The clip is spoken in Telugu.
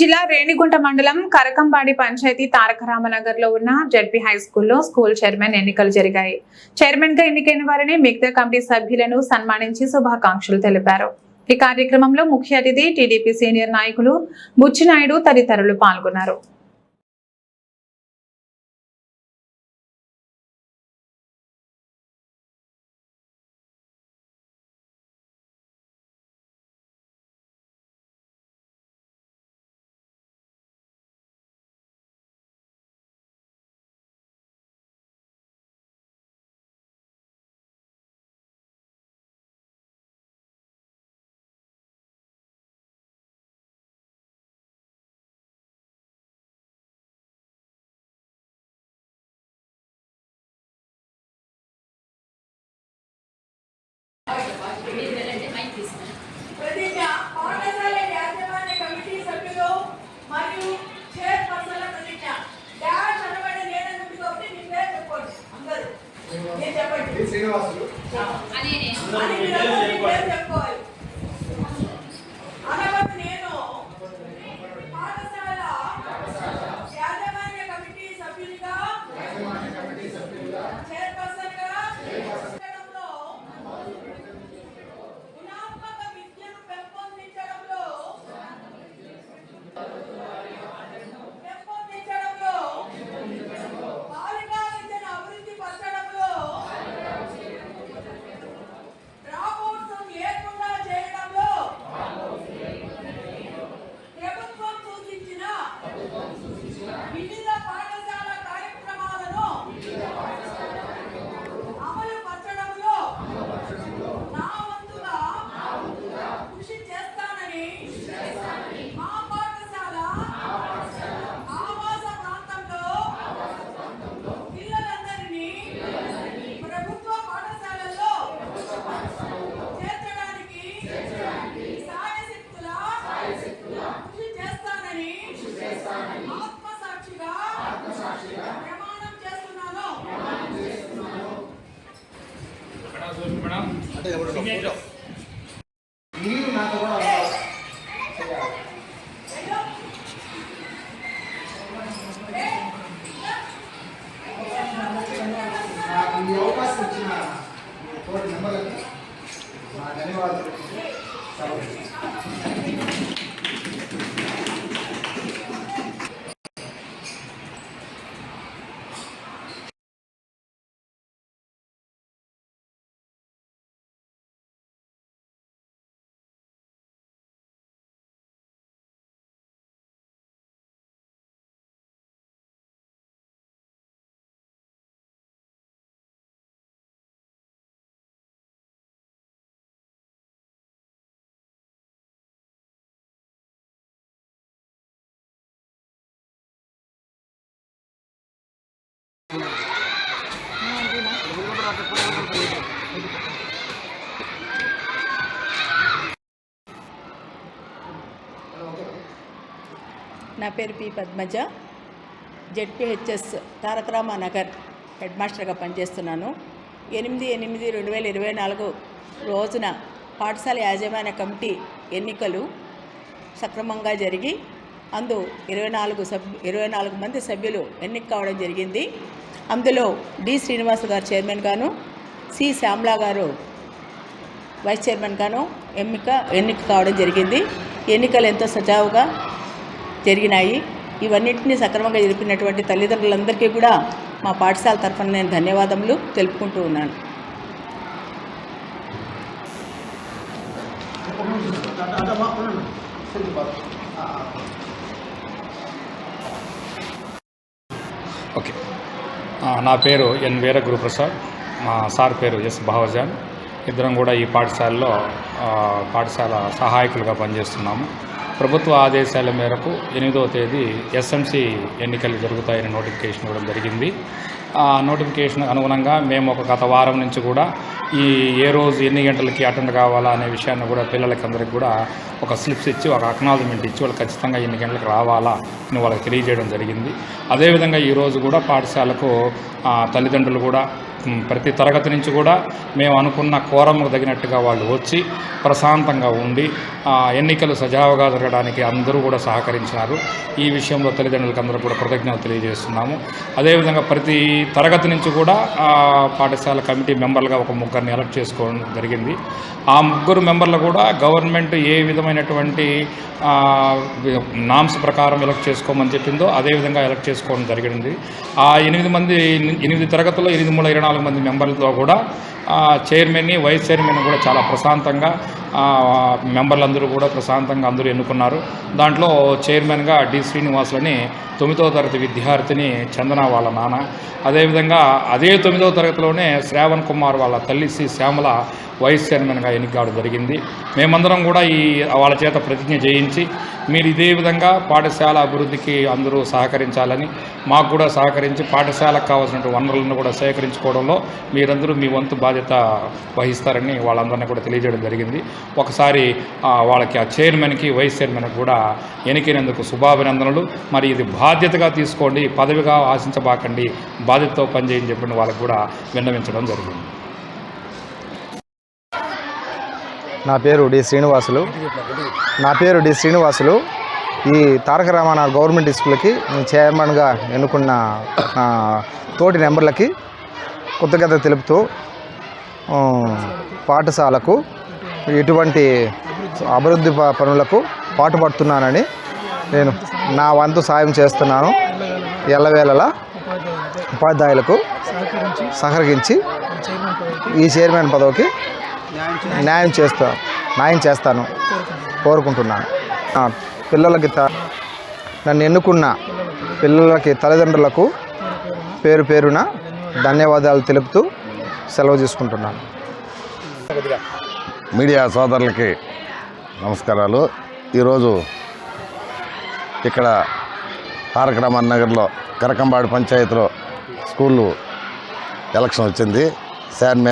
జిల్లా రేణిగుంట మండలం కరకంబాడి పంచాయతీ తారక రామనగర్లో ఉన్న జడ్పీ హై స్కూల్లో స్కూల్ చైర్మన్ ఎన్నికలు జరిగాయి. చైర్మన్గా ఎన్నికైన వారిని మిగతా కమిటీ సభ్యులను సన్మానించి శుభాకాంక్షలు తెలిపారు. ఈ కార్యక్రమంలో ముఖ్య అతిథి టీడీపీ సీనియర్ నాయకులు బుచ్చినాయుడు తదితరులు పాల్గొన్నారు. చెప్పండి. శ్రీనివాసులు. ధన్యవాదాలు సెలవు. నా పేరు P Padmaja. ZPHS Tarakarama Nagar head మాస్టర్గా పనిచేస్తున్నాను. ఎనిమిది ఎనిమిది రెండు వేల ఇరవై నాలుగు రోజున పాఠశాల యాజమాన్య కమిటీ ఎన్నికలు సక్రమంగా జరిగి అందు ఇరవై నాలుగు సభ్యు ఇరవై నాలుగు మంది సభ్యులు ఎన్నిక కావడం జరిగింది. అందులో డి. శ్రీనివాస్ గారు చైర్మన్ గాను సి. శ్యామ్లా గారు వైస్ చైర్మన్ గాను ఎన్నిక ఎన్నిక కావడం జరిగింది. ఎన్నికలు ఎంతో సజావుగా జరిగినాయి. ఇవన్నింటినీ సక్రమంగా జరిపినటువంటి తల్లిదండ్రులందరికీ కూడా మా పాఠశాల తరఫున నేను ధన్యవాదములు తెలుపుకుంటూ ఉన్నాను. ఓకే. నా పేరు ఎన్ వీర గురుప్రసాద్ మా సార్ పేరు ఎస్ భావజాన్ ఇద్దరం కూడా ఈ పాఠశాలలో పాఠశాల సహాయకులుగా పనిచేస్తున్నాము. ప్రభుత్వ ఆదేశాల మేరకు ఎనిమిదవ తేదీ ఎస్ఎంసి ఎన్నికలు జరుగుతాయని నోటిఫికేషన్ ఇవ్వడం జరిగింది. నోటిఫికేషన్ అనుగుణంగా మేము ఒక గత వారం నుంచి కూడా ఈ ఏ రోజు ఎన్ని గంటలకి అటెండ్ కావాలా అనే విషయాన్ని కూడా పిల్లలకి అందరికి కూడా ఒక స్లిప్స్ ఇచ్చి ఒక అక్నాలజ్మెంట్ ఇచ్చి వాళ్ళు ఖచ్చితంగా ఎన్ని గంటలకు రావాలా అని వాళ్ళకి తెలియజేయడం జరిగింది. అదేవిధంగా ఈరోజు కూడా పాఠశాలకు తల్లిదండ్రులు కూడా ప్రతి తరగతి నుంచి కూడా మేము అనుకున్న కోరముకు తగినట్టుగా వాళ్ళు వచ్చి ప్రశాంతంగా ఉండి ఎన్నికలు సజావుగా జరగడానికి అందరూ కూడా సహకరించినారు. ఈ విషయంలో తల్లిదండ్రులకు అందరూ కూడా కృతజ్ఞతలు తెలియజేస్తున్నాము. అదేవిధంగా ప్రతి తరగతి నుంచి కూడా పాఠశాల కమిటీ మెంబర్లుగా ఒక ముగ్గురిని ఎలక్ట్ చేసుకోవడం జరిగింది. ఆ ముగ్గురు మెంబర్లు కూడా గవర్నమెంట్ ఏ విధమైనటువంటి నామ్స్ ప్రకారం ఎలక్ట్ చేసుకోమని చెప్పిందో అదేవిధంగా ఎలక్ట్ చేసుకోవడం జరిగింది. ఆ ఎనిమిది మంది ఎనిమిది తరగతుల్లో ఎనిమిది మూడు ఇరవై నాలుగు మంది మెంబర్లతో కూడా చైర్మన్ని వైస్ చైర్మన్ కూడా చాలా ప్రశాంతంగా మెంబర్లందరూ కూడా ప్రశాంతంగా అందరూ ఎన్నుకున్నారు. దాంట్లో చైర్మన్గా డి. శ్రీనివాసులని తొమ్మిదవ తరగతి విద్యార్థిని చందన వాళ్ళ నాన్న. అదేవిధంగా అదే తొమ్మిదవ తరగతిలోనే శ్రావణ్ కుమార్ వాళ్ళ తల్లి శ్రీ శ్యామల వైస్ చైర్మన్గా ఎన్నిక జరిగింది. మేమందరం కూడా ఈ వాళ్ళ చేత ప్రతిజ్ఞ చేయించి మీరు ఇదే విధంగా పాఠశాల అభివృద్ధికి అందరూ సహకరించాలని మాకు కూడా సహకరించి పాఠశాలకు కావాల్సిన వనరులను కూడా సేకరించుకోవడంలో మీరందరూ మీ వంతు బాధ్యత బాధ్యత వహిస్తారని వాళ్ళందరినీ కూడా తెలియజేయడం జరిగింది. ఒకసారి వాళ్ళకి ఆ చైర్మన్కి వైస్ చైర్మన్కి కూడా ఎన్నికైనందుకు శుభాభినందనలు. మరి ఇది బాధ్యతగా తీసుకోండి పదవిగా ఆశించబాకండి బాధ్యతతో పనిచేయని చెప్పిన వాళ్ళకి కూడా విన్నవించడం జరిగింది. నా పేరు డి శ్రీనివాసులు. నా పేరు డి శ్రీనివాసులు. ఈ తారక రామారావు గవర్నమెంట్ స్కూల్కి నేను చైర్మన్గా ఎన్నుకున్న తోటి నెంబర్లకి కృతజ్ఞత తెలుపుతూ పాఠశాలకు ఎటువంటి అభివృద్ధి పనులకు పాటుపడుతున్నానని నేను నా వంతు సాయం చేస్తున్నాను. ఎల్లవేళలా ఉపాధ్యాయులకు సహకరించి ఈ చైర్మన్ పదవికి న్యాయం చేస్తా న్యాయం చేస్తాను. కోరుకుంటున్నాను. పిల్లలకి త నన్ను ఎన్నుకున్న పిల్లలకి తల్లిదండ్రులకు పేరు పేరున ధన్యవాదాలు తెలుపుతూ సెలవు తీసుకుంటున్నాను మీడియా సోదరులకి నమస్కారాలు. ఈరోజు ఇక్కడ తారక రామన్ నగర్లో కరకంబాడు పంచాయతీలో స్కూళ్ళు ఎలక్షన్ వచ్చింది. శాన్